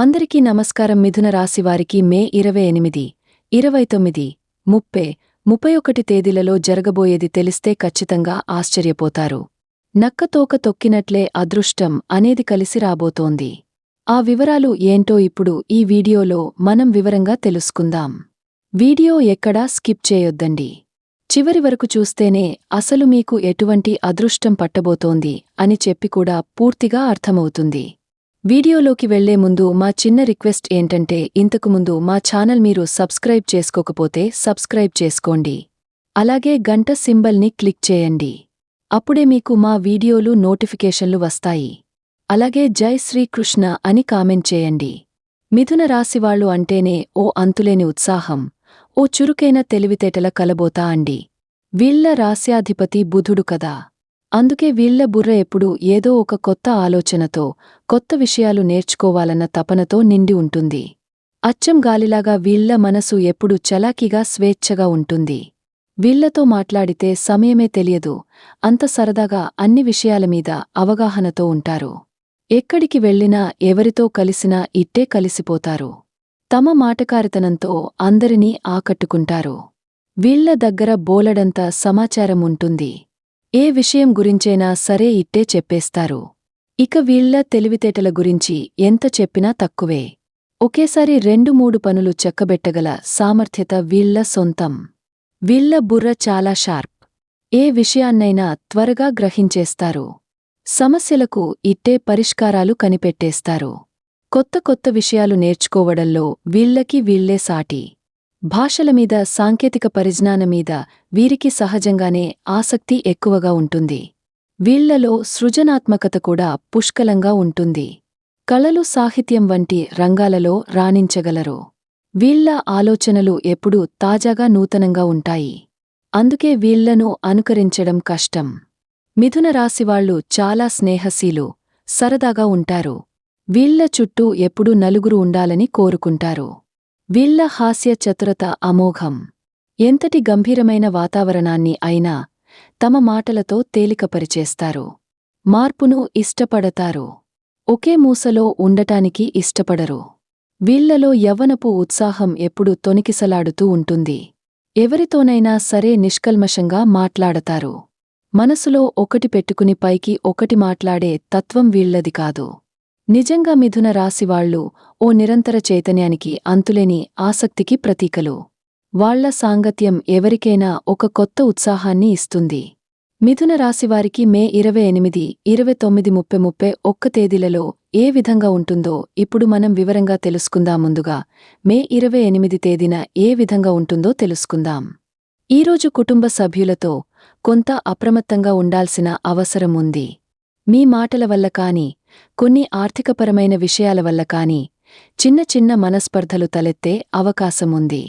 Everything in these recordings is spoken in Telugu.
అందరికీ నమస్కారం. మిథున రాశివారికి మే ఇరవై ఎనిమిది ఇరవై తొమ్మిది ముప్పై ముప్పై ఒకటి తేదీలలో జరగబోయేది తెలిస్తే ఖచ్చితంగా ఆశ్చర్యపోతారు. నక్కతోక తొక్కినట్లే అదృష్టం అనేది కలిసి రాబోతోంది. ఆ వివరాలు ఏంటో ఇప్పుడు ఈ వీడియోలో మనం వివరంగా తెలుసుకుందాం. వీడియో ఎక్కడా స్కిప్ చేయొద్దండి. చివరి వరకు చూస్తేనే అసలు మీకు ఎటువంటి అదృష్టం పట్టబోతోంది అని చెప్పి కూడా పూర్తిగా అర్థమవుతుంది. వీడియోలోకి వెళ్ళే ముందు మా చిన్న రిక్వెస్ట్ ఏంటంటే ఇంతకుముందు మా ఛానల్ మీరు సబ్స్క్రైబ్ చేసుకోకపోతే సబ్స్క్రైబ్ చేసుకోండి. అలాగే గంట సింబల్ని క్లిక్ చేయండి. అప్పుడే మీకు మా వీడియోలు నోటిఫికేషన్లు వస్తాయి. అలాగే జై శ్రీకృష్ణ అని కామెంట్ చేయండి. మిథున రాశివాళ్ళు అంటేనే ఓ అంతులేని ఉత్సాహం ఓ చురుకైన తెలివితేటల కలబోతా అండి. వీళ్ళ రాస్యాధిపతి బుధుడు కదా. అందుకే వీళ్ళ బుర్ర ఎప్పుడూ ఏదో ఒక కొత్త ఆలోచనతో కొత్త విషయాలు నేర్చుకోవాలన్న తపనతో నిండి ఉంటుంది. అచ్చం గాలిలాగా వీళ్ళ మనసు ఎప్పుడు చలాకీగా స్వేచ్ఛగా ఉంటుంది. వీళ్ళతో మాట్లాడితే సమయమే తెలియదు అంత సరదాగా అన్ని విషయాలమీద అవగాహనతో ఉంటారు. ఎక్కడికి వెళ్ళినా ఎవరితో కలిసినా ఇట్టే కలిసిపోతారు. తమ మాటకారితనంతో అందరినీ ఆకట్టుకుంటారు. వీళ్ళ దగ్గర బోలెడంత సమాచారం ఉంటుంది. ఏ విషయం గురించైనా సరే ఇట్టే చెప్పేస్తారు. ఇక వీళ్ళ తెలివితేటల గురించి ఎంత చెప్పినా తక్కువే. ఒకేసారి రెండు మూడు పనులు చెక్కబెట్టగల సామర్థ్యత వీళ్ళ సొంతం. వీళ్ళ బుర్ర చాలా షార్ప్. ఏ విషయాన్నైనా త్వరగా గ్రహించేస్తారు. సమస్యలకు ఇట్టే పరిష్కారాలు కనిపెట్టేస్తారు. కొత్త కొత్త విషయాలు నేర్చుకోవడంలో వీళ్ళకి వీళ్ళే సాటి. భాషల మీద సాంకేతిక పరిజ్ఞానమీద వీరికి సహజంగానే ఆసక్తి ఎక్కువగా ఉంటుంది. వీళ్ళలో సృజనాత్మకత కూడా పుష్కలంగా ఉంటుంది. కళలు సాహిత్యం వంటి రంగాలలో రాణించగలరు. వీళ్ళ ఆలోచనలు ఎప్పుడూ తాజాగా నూతనంగా ఉంటాయి. అందుకే వీళ్ళను అనుకరించడం కష్టం. మిథున రాశివాళ్ళు చాలా స్నేహశీలు సరదాగా ఉంటారు. వీళ్ళ చుట్టూ ఎప్పుడూ నలుగురు ఉండాలని కోరుకుంటారు. వీళ్ళ హాస్య చతురత అమోఘం. ఎంతటి గంభీరమైన వాతావరణాన్ని అయినా తమ మాటలతో తేలికపరిచేస్తారు. మార్పును ఇష్టపడతారు. ఒకే మూసలో ఉండటానికి ఇష్టపడరు. వీళ్ళలో యవ్వనపు ఉత్సాహం ఎప్పుడు తొనికిసలాడుతూ ఉంటుంది. ఎవరితోనైనా సరే నిష్కల్మషంగా మాట్లాడతారు. మనసులో ఒకటి పెట్టుకుని పైకి ఒకటి మాట్లాడే తత్వం వీళ్ళది కాదు. నిజంగా మిథున రాశివాళ్ళు ఓ నిరంతర చైతన్యానికి అంతులేని ఆసక్తికి ప్రతీకలు. వాళ్ళ సాంగత్యం ఎవరికైనా ఒక కొత్త ఉత్సాహాన్ని ఇస్తుంది. మిథున రాశివారికి మే ఇరవై ఎనిమిది ఇరవై తొమ్మిది ముప్పై ముప్పై ఒక్క తేదీలలో ఏ విధంగా ఉంటుందో ఇప్పుడు మనం వివరంగా తెలుసుకుందాం ముందుగా. మే ఇరవై ఎనిమిది తేదీన ఏ విధంగా ఉంటుందో తెలుసుకుందాం. ఈరోజు కుటుంబ సభ్యులతో కొంత అప్రమత్తంగా ఉండాల్సిన అవసరం ఉంది. మీ మాటల వల్ల కాని కొన్ని ఆర్థికపరమైన విషయాల వల్ల కాని చిన్న చిన్న మనస్పర్ధలు తలెత్తే అవకాశముంది.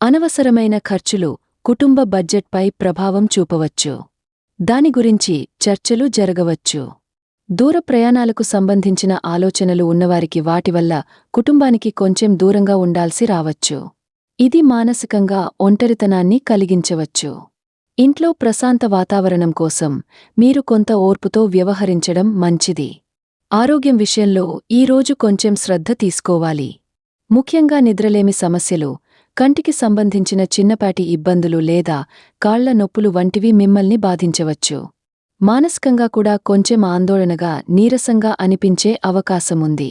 అనవసరమైన ఖర్చులు కుటుంబ బడ్జెట్పై ప్రభావం చూపవచ్చు. దాని గురించి చర్చలు జరగవచ్చు. దూర ప్రయాణాలకు సంబంధించిన ఆలోచనలు ఉన్నవారికి వాటి వల్ల కుటుంబానికి కొంచెం దూరంగా ఉండాల్సి రావచ్చు. ఇది మానసికంగా ఒంటరితనాన్ని కలిగించవచ్చు. ఇంట్లో ప్రశాంత వాతావరణం కోసం మీరు కొంత ఓర్పుతో వ్యవహరించడం మంచిది. ఆరోగ్యం విషయంలో ఈరోజు కొంచెం శ్రద్ధ తీసుకోవాలి. ముఖ్యంగా నిద్రలేమి సమస్యలు కంటికి సంబంధించిన చిన్నపాటి ఇబ్బందులు లేదా కాళ్ళ నొప్పులు వంటివి మిమ్మల్ని బాధించవచ్చు. మానసికంగా కూడా కొంచెం ఆందోళనగా నీరసంగా అనిపించే అవకాశముంది.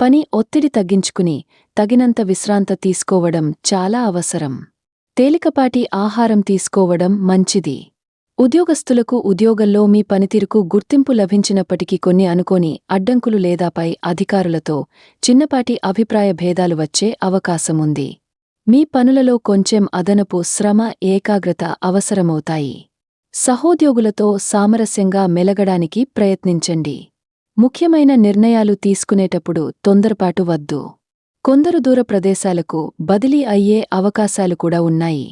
పని ఒత్తిడి తగ్గించుకుని తగినంత విశ్రాంత తీసుకోవడం చాలా అవసరం. తేలికపాటి ఆహారం తీసుకోవడం మంచిది. ఉద్యోగస్తులకు ఉద్యోగంలో మీ పనితీరుకు గుర్తింపు లభించినప్పటికీ కొన్ని అనుకోని అడ్డంకులు లేదాపై అధికారులతో చిన్నపాటి అభిప్రాయ భేదాలు వచ్చే అవకాశముంది. మీ పనులలో కొంచెం అదనపు శ్రమ ఏకాగ్రత అవసరమవుతాయి. సహోద్యోగులతో సామరస్యంగా మెలగడానికి ప్రయత్నించండి. ముఖ్యమైన నిర్ణయాలు తీసుకునేటప్పుడు తొందరపాటు వద్దు. కొందరు దూర ప్రదేశాలకు బదిలీ అయ్యే అవకాశాలు కూడా ఉన్నాయి.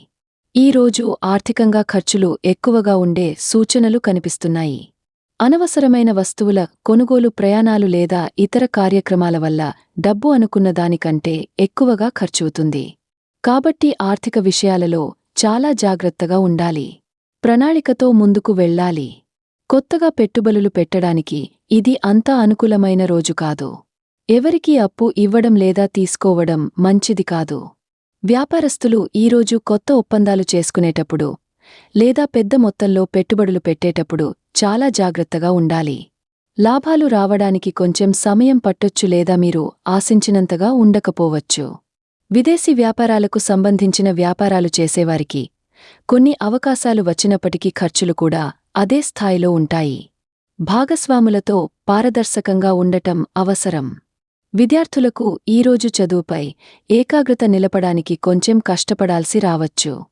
ఈ రోజు ఆర్థికంగా ఖర్చులు ఎక్కువగా ఉండే సూచనలు కనిపిస్తున్నాయి. అనవసరమైన వస్తువుల కొనుగోలు ప్రయాణాలు లేదా ఇతర కార్యక్రమాల వల్ల డబ్బు అనుకున్న దానికంటే ఎక్కువగా ఖర్చవుతుంది. కాబట్టి ఆర్థిక విషయాలలో చాలా జాగ్రత్తగా ఉండాలి. ప్రణాళికతో ముందుకు వెళ్ళాలి. కొత్తగా పెట్టుబడులు పెట్టడానికి ఇది అంతా అనుకూలమైన రోజు కాదు. ఎవరికీ అప్పు ఇవ్వడం లేదా తీసుకోవడం మంచిది కాదు. వ్యాపారస్తులు ఈరోజు కొత్త ఒప్పందాలు చేసుకునేటప్పుడు లేదా పెద్ద మొత్తంలో పెట్టుబడులు పెట్టేటప్పుడు చాలా జాగ్రత్తగా ఉండాలి. లాభాలు రావడానికి కొంచెం సమయం పట్టొచ్చు లేదా మీరు ఆశించినంతగా ఉండకపోవచ్చు. విదేశీ వ్యాపారాలకు సంబంధించిన వ్యాపారాలు చేసేవారికి కొన్ని అవకాశాలు వచ్చినప్పటికీ ఖర్చులు కూడా అదే స్థాయిలో ఉంటాయి. భాగస్వాములతో పారదర్శకంగా ఉండటం అవసరం. విద్యార్థులకు ఈరోజు చదువుపై ఏకాగ్రత నిలపడానికి కొంచెం కష్టపడాల్సి రావచ్చు.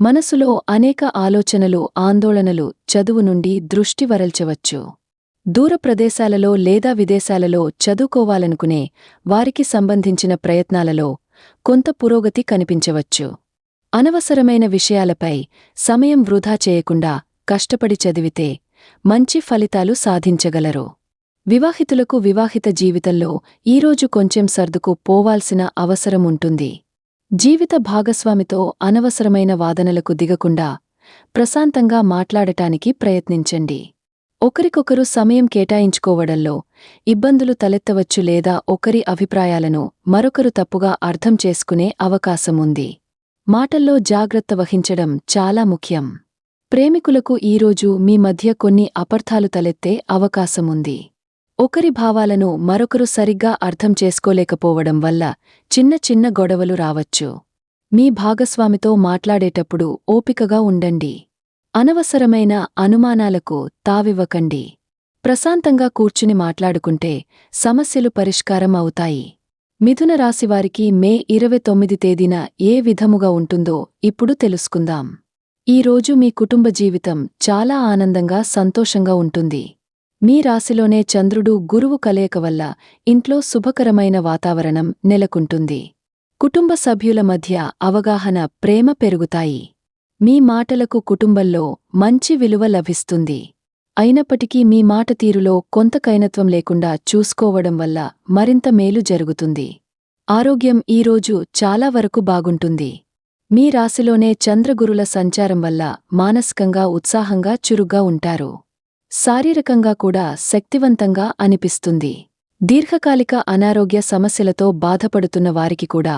మనసులో అనేక ఆలోచనలు ఆందోళనలు చదువు నుండి దృష్టి వరల్చవచ్చు. దూర ప్రదేశాలలో లేదా విదేశాలలో చదువుకోవాలనుకునే వారికి సంబంధించిన ప్రయత్నాలలో కొంత పురోగతి కనిపించవచ్చు. అనవసరమైన విషయాలపై సమయం వృధా చేయకుండా కష్టపడి చదివితే మంచి ఫలితాలు సాధించగలరు. వివాహితులకు వివాహిత జీవితంలో ఈరోజు కొంచెం సర్దుకు పోవాల్సిన అవసరం ఉంటుంది. జీవిత భాగస్వామితో అనవసరమైన వాదనలకు దిగకుండా ప్రశాంతంగా మాట్లాడటానికి ప్రయత్నించండి. ఒకరికొకరు సమయం కేటాయించుకోవడంలో ఇబ్బందులు తలెత్తవచ్చు లేదా ఒకరి అభిప్రాయాలను మరొకరు తప్పుగా అర్థం చేసుకునే అవకాశముంది. మాటల్లో జాగ్రత్త వహించడం చాలా ముఖ్యం. ప్రేమికులకు ఈరోజు మీ మధ్య కొన్ని అపర్థాలు తలెత్తే అవకాశముంది. ఒకరి భావాలను మరొకరు సరిగ్గా అర్థం చేసుకోలేకపోవడం వల్ల చిన్న చిన్న గొడవలు రావచ్చు. మీ భాగస్వామితో మాట్లాడేటప్పుడు ఓపికగా ఉండండి. అనవసరమైన అనుమానాలకు తావివ్వకండి. ప్రశాంతంగా కూర్చుని మాట్లాడుకుంటే సమస్యలు పరిష్కారం అవుతాయి. మిథున రాశివారికి మే ఇరవై తొమ్మిది తేదీన ఏ విధముగా ఉంటుందో ఇప్పుడు తెలుసుకుందాం. ఈరోజు మీ కుటుంబ జీవితం చాలా ఆనందంగా సంతోషంగా ఉంటుంది. మీ రాశిలోనే చంద్రుడు గురువు కలయిక వల్ల ఇంట్లో శుభకరమైన వాతావరణం నెలకొంటుంది. కుటుంబ సభ్యుల మధ్య అవగాహన ప్రేమ పెరుగుతాయి. మీ మాటలకు కుటుంబంలో మంచి విలువ లభిస్తుంది. అయినప్పటికీ మీ మాట తీరులో కొంత కైనత్వం లేకుండా చూసుకోవడం వల్ల మరింత మేలు జరుగుతుంది. ఆరోగ్యం ఈరోజు చాలా వరకు బాగుంటుంది. మీ రాశిలోనే చంద్రగురుల సంచారం వల్ల మానసికంగా ఉత్సాహంగా చురుగ్గా ఉంటారు. శారీరకంగా కూడా శక్తివంతంగా అనిపిస్తుంది. దీర్ఘకాలిక అనారోగ్య సమస్యలతో బాధపడుతున్న వారికి కూడా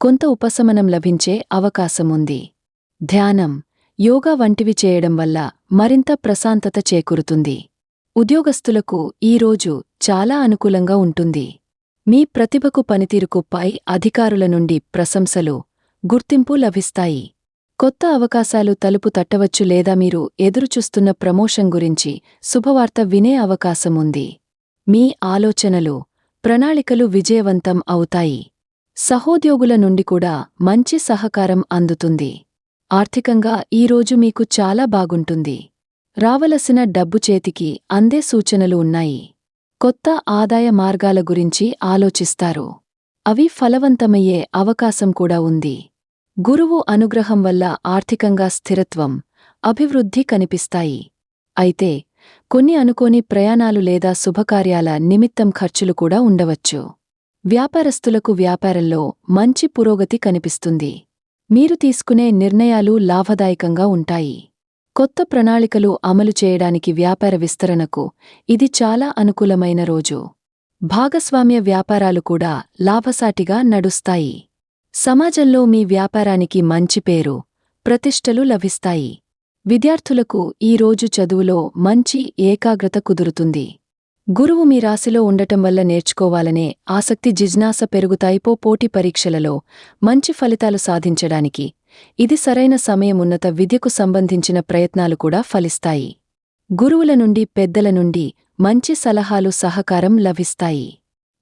కొంత ఉపశమనం లభించే అవకాశముంది. ధ్యానం యోగా వంటివి చేయడం వల్ల మరింత ప్రశాంతత చేకూరుతుంది. ఉద్యోగస్తులకు ఈరోజు చాలా అనుకూలంగా ఉంటుంది. మీ ప్రతిభకు పనితీరుకు పై అధికారుల నుండి ప్రశంసలు గుర్తింపు లభిస్తాయి. కొత్త అవకాశాలు తలుపు తట్టవచ్చు లేదా మీరు ఎదురుచూస్తున్న ప్రమోషన్ గురించి శుభవార్త వినే అవకాశముంది. మీ ఆలోచనలు ప్రణాళికలు విజయవంతం అవుతాయి. సహోద్యోగుల నుండి కూడా మంచి సహకారం అందుతుంది. ఆర్థికంగా ఈరోజు మీకు చాలా బాగుంటుంది. రావలసిన డబ్బు చేతికి అందే సూచనలు ఉన్నాయి. కొత్త ఆదాయ మార్గాల గురించి ఆలోచిస్తారు. అవి ఫలవంతమయ్యే అవకాశం కూడా ఉంది. గురువు అనుగ్రహం వల్ల ఆర్థికంగా స్థిరత్వం అభివృద్ధి కనిపిస్తాయి. అయితే కొన్ని అనుకోని ప్రయాణాలు లేదా శుభకార్యాల నిమిత్తం ఖర్చులు కూడా ఉండవచ్చు. వ్యాపారస్తులకు వ్యాపారంలో మంచి పురోగతి కనిపిస్తుంది. మీరు తీసుకునే నిర్ణయాలు లాభదాయకంగా ఉంటాయి. కొత్త ప్రణాళికలు అమలు చేయడానికి వ్యాపార విస్తరణకు ఇది చాలా అనుకూలమైన రోజు. భాగస్వామ్య వ్యాపారాలు కూడా లాభసాటిగా నడుస్తాయి. సమాజంలో మీ వ్యాపారానికి మంచి పేరు ప్రతిష్టలు లభిస్తాయి. విద్యార్థులకు ఈ రోజు చదువులో మంచి ఏకాగ్రత కుదురుతుంది. గురువు మీ రాశిలో ఉండటం వల్ల నేర్చుకోవాలనే ఆసక్తి జిజ్ఞాస పెరుగుతాయిపో పోటీ పరీక్షలలో మంచి ఫలితాలు సాధించడానికి ఇది సరైన సమయం ఉన్నత విద్యకు సంబంధించిన ప్రయత్నాలు కూడా ఫలిస్తాయి. గురువుల నుండి పెద్దల నుండి మంచి సలహాలు సహకారం లభిస్తాయి.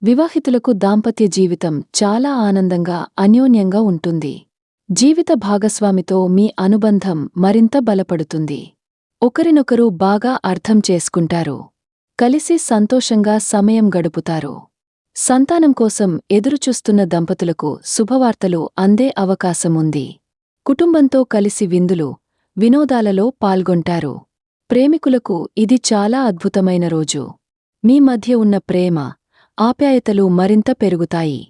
వివాహితులకు దాంపత్య జీవితం చాలా ఆనందంగా అన్యోన్యంగా ఉంటుంది. జీవిత భాగస్వామితో మీ అనుబంధం మరింత బలపడుతుంది. ఒకరినొకరు బాగా అర్థం చేసుకుంటారు. కలిసి సంతోషంగా సమయం గడుపుతారు. సంతానం కోసం ఎదురుచూస్తున్న దంపతులకు శుభవార్తలు అందే అవకాశముంది. కుటుంబంతో కలిసి విందులు వినోదాలలో పాల్గొంటారు. ప్రేమికులకు ఇది చాలా అద్భుతమైన రోజు. మీ మధ్య ఉన్న ప్రేమ ఆప్యాయతలు మరింత పెరుగుతాయి.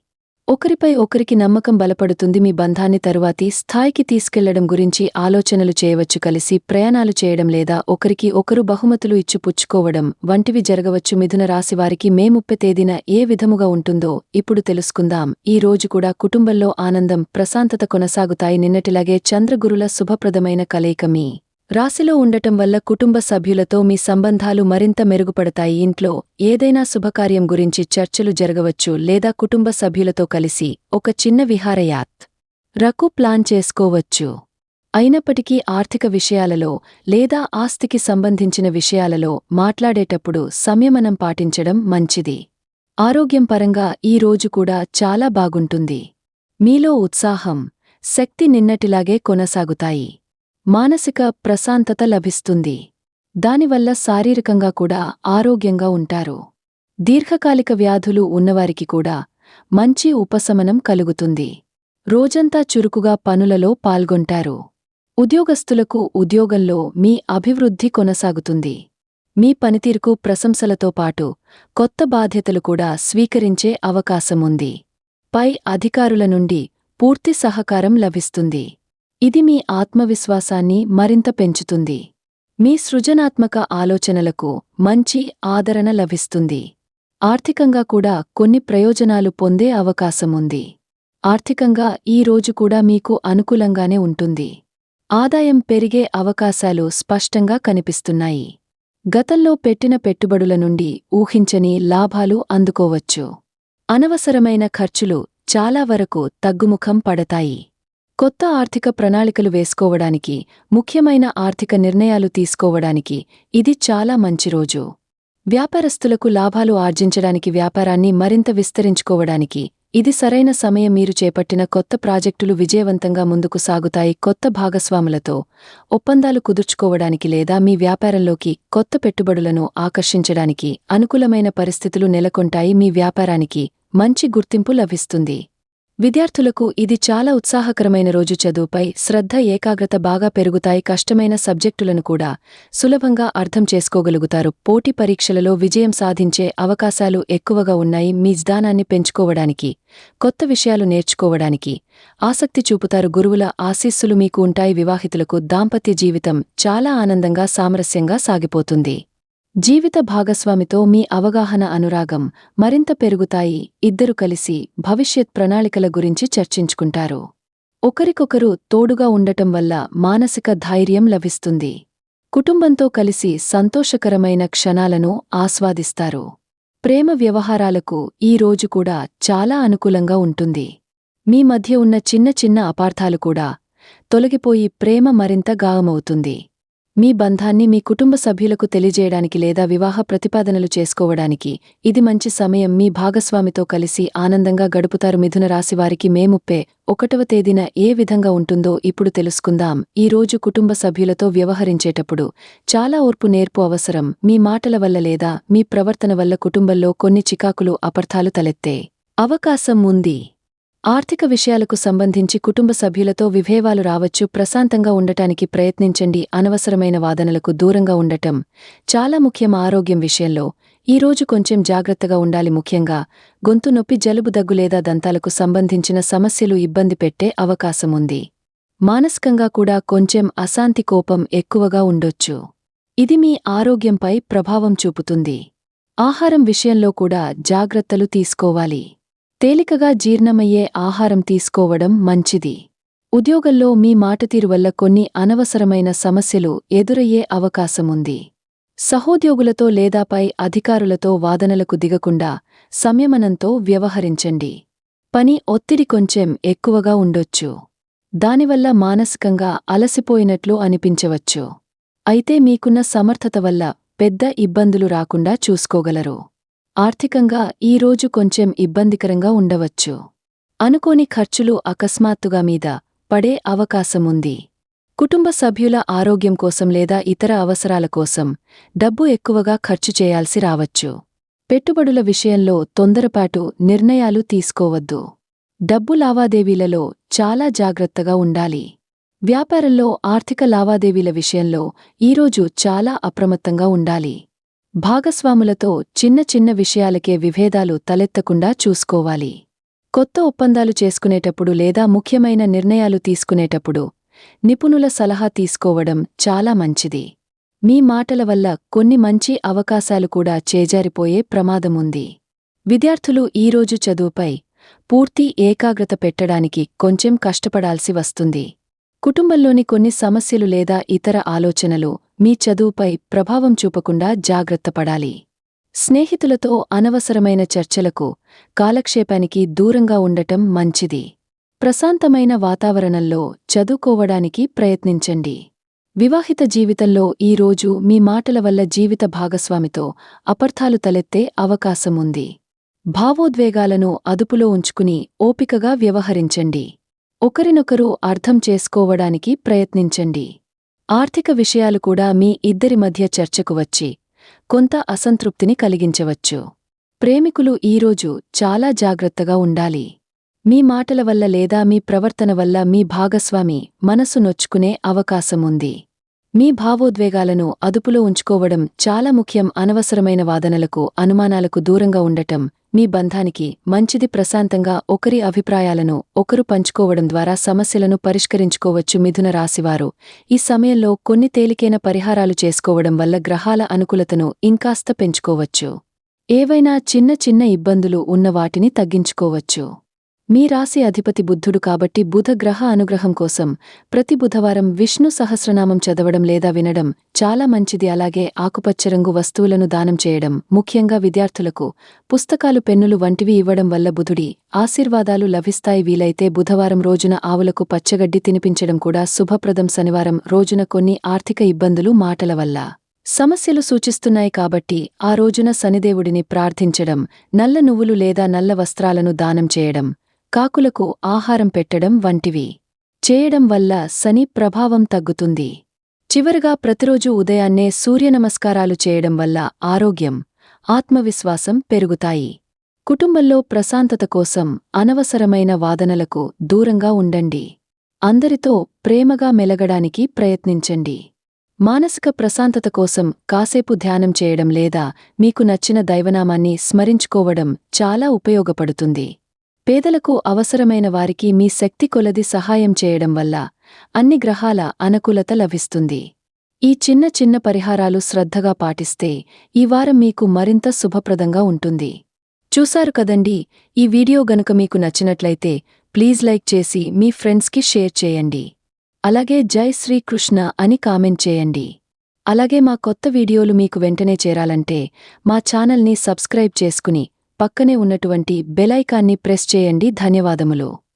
ఒకరిపై ఒకరికి నమ్మకం బలపడుతుంది మీ బంధాన్ని తరువాతి స్థాయికి తీసుకెళ్ళడం గురించి ఆలోచనలు చేయవచ్చు కలిసి ప్రయాణాలు చేయడం లేదా ఒకరికి ఒకరు బహుమతులు ఇచ్చి పుచ్చుకోవడం వంటివి జరగవచ్చు. మిథున రాశివారికి మే ముప్పై తేదీన ఏ విధముగా ఉంటుందో ఇప్పుడు తెలుసుకుందాం. ఈ రోజు కూడా కుటుంబంలో ఆనందం ప్రశాంతత కొనసాగుతాయి. నిన్నటిలాగే చంద్రగురుల శుభప్రదమైన కలయిక మీ రాశిలో ఉండటం వల్ల కుటుంబ సభ్యులతో మీ సంబంధాలు మరింత మెరుగుపడతాయి. ఇంట్లో ఏదైనా శుభకార్యం గురించి చర్చలు జరగవచ్చు లేదా కుటుంబ సభ్యులతో కలిసి ఒక చిన్న విహారయాత్ రకు ప్లాన్ చేసుకోవచ్చు. అయినప్పటికీ ఆర్థిక విషయాలలో లేదా ఆస్తికి సంబంధించిన విషయాలలో మాట్లాడేటప్పుడు సంయమనం పాటించడం మంచిది. ఆరోగ్యం పరంగా ఈ రోజు కూడా చాలా బాగుంటుంది. మీలో ఉత్సాహం శక్తి నిన్నటిలాగే కొనసాగుతాయి. మానసిక ప్రశాంతత లభిస్తుంది. దానివల్ల శారీరకంగా కూడా ఆరోగ్యంగా ఉంటారు. దీర్ఘకాలిక వ్యాధులు ఉన్నవారికి కూడా మంచి ఉపశమనం కలుగుతుంది. రోజంతా చురుకుగా పనులలో పాల్గొంటారు. ఉద్యోగస్తులకు ఉద్యోగంలో మీ అభివృద్ధి కొనసాగుతుంది. మీ పనితీరుకు ప్రశంసలతో పాటు కొత్త బాధ్యతలు కూడా స్వీకరించే అవకాశముంది. పై అధికారుల నుండి పూర్తి సహకారం లభిస్తుంది. ఇది మీ ఆత్మవిశ్వాసాన్ని మరింత పెంచుతుంది. మీ సృజనాత్మక ఆలోచనలకు మంచి ఆదరణ లభిస్తుంది. ఆర్థికంగా కూడా కొన్ని ప్రయోజనాలు పొందే అవకాశముంది ఆర్థికంగా ఈ రోజు కూడా మీకు అనుకూలంగానే ఉంటుంది. ఆదాయం పెరిగే అవకాశాలు స్పష్టంగా కనిపిస్తున్నాయి. గతంలో పెట్టిన పెట్టుబడుల నుండి ఊహించని లాభాలు అందుకోవచ్చు. అనవసరమైన ఖర్చులు చాలా వరకు తగ్గుముఖం పడతాయి. కొత్త ఆర్థిక ప్రణాళికలు వేసుకోవడానికి ముఖ్యమైన ఆర్థిక నిర్ణయాలు తీసుకోవడానికి ఇది చాలా మంచి రోజు. వ్యాపారస్తులకు లాభాలు ఆర్జించడానికి వ్యాపారాన్ని మరింత విస్తరించుకోవడానికి ఇది సరైన సమయం మీరు చేపట్టిన కొత్త ప్రాజెక్టులు విజయవంతంగా ముందుకు సాగుతాయి. కొత్త భాగస్వాములతో ఒప్పందాలు కుదుర్చుకోవడానికి లేదా మీ వ్యాపారంలోకి కొత్త పెట్టుబడులను ఆకర్షించడానికి అనుకూలమైన పరిస్థితులు నెలకొంటాయి. మీ వ్యాపారానికి మంచి గుర్తింపు లభిస్తుంది. విద్యార్థులకు ఇది చాలా ఉత్సాహకరమైన రోజు. చదువుపై శ్రద్ధ ఏకాగ్రత బాగా పెరుగుతాయి. కష్టమైన సబ్జెక్టులను కూడా సులభంగా అర్థం చేసుకోగలుగుతారు. పోటీ పరీక్షలలో విజయం సాధించే అవకాశాలు ఎక్కువగా ఉన్నాయి. మీ జ్ఞానాన్ని పెంచుకోవడానికి కొత్త విషయాలు నేర్చుకోవడానికి ఆసక్తి చూపుతారు. గురువుల ఆశీస్సులు మీకు ఉంటాయి. వివాహితులకు దాంపత్య జీవితం చాలా ఆనందంగా సామరస్యంగా సాగిపోతుంది. జీవిత భాగస్వామితో మీ అవగాహన అనురాగం మరింత పెరుగుతాయి. ఇద్దరు కలిసి భవిష్యత్ ప్రణాళికల గురించి చర్చించుకుంటారు. ఒకరికొకరు తోడుగా ఉండటం వల్ల మానసిక ధైర్యం లభిస్తుంది. కుటుంబంతో కలిసి సంతోషకరమైన క్షణాలను ఆస్వాదిస్తారు. ప్రేమ వ్యవహారాలకు ఈ రోజు కూడా చాలా అనుకూలంగా ఉంటుంది. మీ మధ్య ఉన్న చిన్న చిన్న అపార్థాలు కూడా తొలగిపోయి ప్రేమ మరింత గాయమవుతుంది మీ బంధాన్ని మీ కుటుంబ సభ్యులకు తెలియజేయడానికి లేదా వివాహ ప్రతిపాదనలు చేసుకోవడానికి. ఇది మంచి సమయం. మీ భాగస్వామితో కలిసి ఆనందంగా గడుపుతారు. మిథున రాశివారికి మే ముప్పే ఒకటవ తేదీన ఏ విధంగా ఉంటుందో ఇప్పుడు తెలుసుకుందాం. ఈ రోజు కుటుంబ సభ్యులతో వ్యవహరించేటప్పుడు చాలా ఓర్పు నేర్పు అవసరం. మీ మాటల వల్ల లేదా మీ ప్రవర్తన వల్ల కుటుంబంలో కొన్ని చికాకులు అపర్థాలు తలెత్తే అవకాశం ఉంది. ఆర్థిక విషయాలకు సంబంధించి కుటుంబ సభ్యులతో విభేవాలు రావచ్చు ప్రశాంతంగా ఉండటానికి ప్రయత్నించండి అనవసరమైన వాదనలకు దూరంగా ఉండటం. చాలా ముఖ్యం ఆరోగ్యం విషయంలో. ఈరోజు కొంచెం జాగ్రత్తగా ఉండాలి ముఖ్యంగా. గొంతు నొప్పి జలుబు దగ్గు లేదా దంతాలకు సంబంధించిన సమస్యలు ఇబ్బంది పెట్టే అవకాశముంది మానసికంగా కూడా కొంచెం అశాంతి కోపం ఎక్కువగా ఉండొచ్చు. ఇది మీ ఆరోగ్యంపై ప్రభావం చూపుతుంది. ఆహారం విషయంలో కూడా జాగ్రత్తలు తీసుకోవాలి. తేలికగా జీర్ణమయ్యే ఆహారం తీసుకోవడం మంచిది. ఉద్యోగంలో మీ మాటతీరు వల్ల కొన్ని అనవసరమైన సమస్యలు ఎదురయ్యే అవకాశముంది. సహోద్యోగులతో లేదాపై అధికారులతో వాదనలకు దిగకుండా సంయమనంతో వ్యవహరించండి. పని ఒత్తిడి కొంచెం ఎక్కువగా ఉండొచ్చు. దానివల్ల మానసికంగా అలసిపోయినట్లు అనిపించవచ్చు. అయితే మీకున్న సమర్థత వల్ల పెద్ద ఇబ్బందులు రాకుండా చూసుకోగలరు. ఆర్థికంగా ఈరోజు కొంచెం ఇబ్బందికరంగా ఉండవచ్చు. అనుకోని ఖర్చులు అకస్మాత్తుగా మీద పడే అవకాశముంది. కుటుంబ సభ్యుల ఆరోగ్యం కోసం లేదా ఇతర అవసరాల కోసం డబ్బు ఎక్కువగా ఖర్చు చేయాల్సి రావచ్చు. పెట్టుబడుల విషయంలో తొందరపాటు నిర్ణయాలు తీసుకోవద్దు. డబ్బు లావాదేవీలలో చాలా జాగ్రత్తగా ఉండాలి. వ్యాపారంలో ఆర్థిక లావాదేవీల విషయంలో ఈరోజు చాలా అప్రమత్తంగా ఉండాలి. భాగస్వాములతో చిన్న చిన్న విషయాలకే విభేదాలు తలెత్తకుండా చూసుకోవాలి. కొత్త ఒప్పందాలు చేసుకునేటప్పుడు లేదా ముఖ్యమైన నిర్ణయాలు తీసుకునేటప్పుడు నిపుణుల సలహా తీసుకోవడం చాలా మంచిది. మీ మాటల వల్ల కొన్ని మంచి అవకాశాలు కూడా చేజారిపోయే ప్రమాదముంది. విద్యార్థులు ఈరోజు చదువుపై పూర్తి ఏకాగ్రత పెట్టడానికి కొంచెం కష్టపడాల్సి వస్తుంది. కుటుంబంలోని కొన్ని సమస్యలు లేదా ఇతర ఆలోచనలు మీ చదువుపై ప్రభావం చూపకుండా జాగ్రత్తపడాలి స్నేహితులతో అనవసరమైన చర్చలకు కాలక్షేపానికి దూరంగా ఉండటం మంచిది. ప్రశాంతమైన వాతావరణంలో చదువుకోవడానికి ప్రయత్నించండి. వివాహిత జీవితంలో ఈ రోజు మీ మాటల వల్ల జీవిత భాగస్వామితో అపర్థాలు తలెత్తే అవకాశముంది భావోద్వేగాలను అదుపులో ఉంచుకుని ఓపికగా వ్యవహరించండి. ఒకరినొకరు అర్థం చేసుకోవడానికి ప్రయత్నించండి. ఆర్థిక విషయాలు కూడా మీ ఇద్దరి మధ్య చర్చకు వచ్చి కొంత అసంతృప్తిని కలిగించవచ్చు. ప్రేమికులు ఈరోజు చాలా జాగ్రత్తగా ఉండాలి. మీ మాటల వల్ల లేదా మీ ప్రవర్తన వల్ల మీ భాగస్వామి మనసు నొచ్చుకునే అవకాశముంది. మీ భావోద్వేగాలను అదుపులో ఉంచుకోవడం చాలా ముఖ్యం అనవసరమైన వాదనలకు అనుమానాలకు దూరంగా ఉండటం మీ బంధానికి మంచిది ప్రశాంతంగా ఒకరి అభిప్రాయాలను ఒకరు పంచుకోవడం ద్వారా సమస్యలను పరిష్కరించుకోవచ్చు మిథున రాశివారు. ఈ సమయంలో కొన్ని తేలికైన పరిహారాలు చేసుకోవడం వల్ల గ్రహాల అనుకూలతను ఇంకాస్త పెంచుకోవచ్చు. ఏవైనా చిన్న చిన్న ఇబ్బందులు ఉన్న వాటిని తగ్గించుకోవచ్చు. మీ రాశి అధిపతి బుద్ధుడు కాబట్టి బుధ గ్రహ అనుగ్రహం కోసం ప్రతి బుధవారం విష్ణు సహస్రనామం చదవడం లేదా వినడం చాలా మంచిది. అలాగే ఆకుపచ్చరంగు వస్తువులను దానం చేయడం ముఖ్యంగా విద్యార్థులకు పుస్తకాలు పెన్నులు వంటివి ఇవ్వడం వల్ల బుధుడి ఆశీర్వాదాలు లభిస్తాయి. వీలైతే బుధవారం రోజున ఆవులకు పచ్చగడ్డి తినిపించడం కూడా శుభప్రదం. శనివారం రోజున కొన్ని ఆర్థిక ఇబ్బందులు మాటల వల్ల సమస్యలు సూచిస్తున్నాయి కాబట్టి ఆ రోజున శనిదేవుడిని ప్రార్థించడం నల్ల నువ్వులు లేదా నల్ల వస్త్రాలను దానం చేయడం కాకులకు ఆహారం పెట్టడం వంటివి. చేయడం వల్ల శని ప్రభావం తగ్గుతుంది. చివరగా ప్రతిరోజు ఉదయాన్నే సూర్యనమస్కారాలు చేయడం వల్ల ఆరోగ్యం ఆత్మవిశ్వాసం పెరుగుతాయి. కుటుంబంలో ప్రశాంతత కోసం అనవసరమైన వాదనలకు దూరంగా ఉండండి. అందరితో ప్రేమగా మెలగడానికి ప్రయత్నించండి. మానసిక ప్రశాంతత కోసం కాసేపు ధ్యానం చేయడం లేదా మీకు నచ్చిన దైవనామాన్ని స్మరించుకోవడం చాలా ఉపయోగపడుతుంది. పేదలకు అవసరమైన వారికి మీ శక్తి కొలది సహాయం చేయడం వల్ల అన్ని గ్రహాల అనుకూలత లభిస్తుంది. ఈ చిన్న చిన్న పరిహారాలు శ్రద్ధగా పాటిస్తే ఈ వారం మీకు మరింత శుభప్రదంగా ఉంటుంది. చూశారు కదండి? ఈ వీడియో గనుక మీకు నచ్చినట్లయితే ప్లీజ్ లైక్ చేసి మీ ఫ్రెండ్స్కి షేర్ చేయండి. అలాగే జై శ్రీకృష్ణ అని కామెంట్ చేయండి. అలాగే మా కొత్త వీడియోలు మీకు వెంటనే చేరాలంటే మా ఛానల్ని సబ్స్క్రైబ్ చేసుకుని పక్కనే ఉన్నటువంటి బెలైకాన్ని ప్రెస్ చేయండి. ధన్యవాదములు.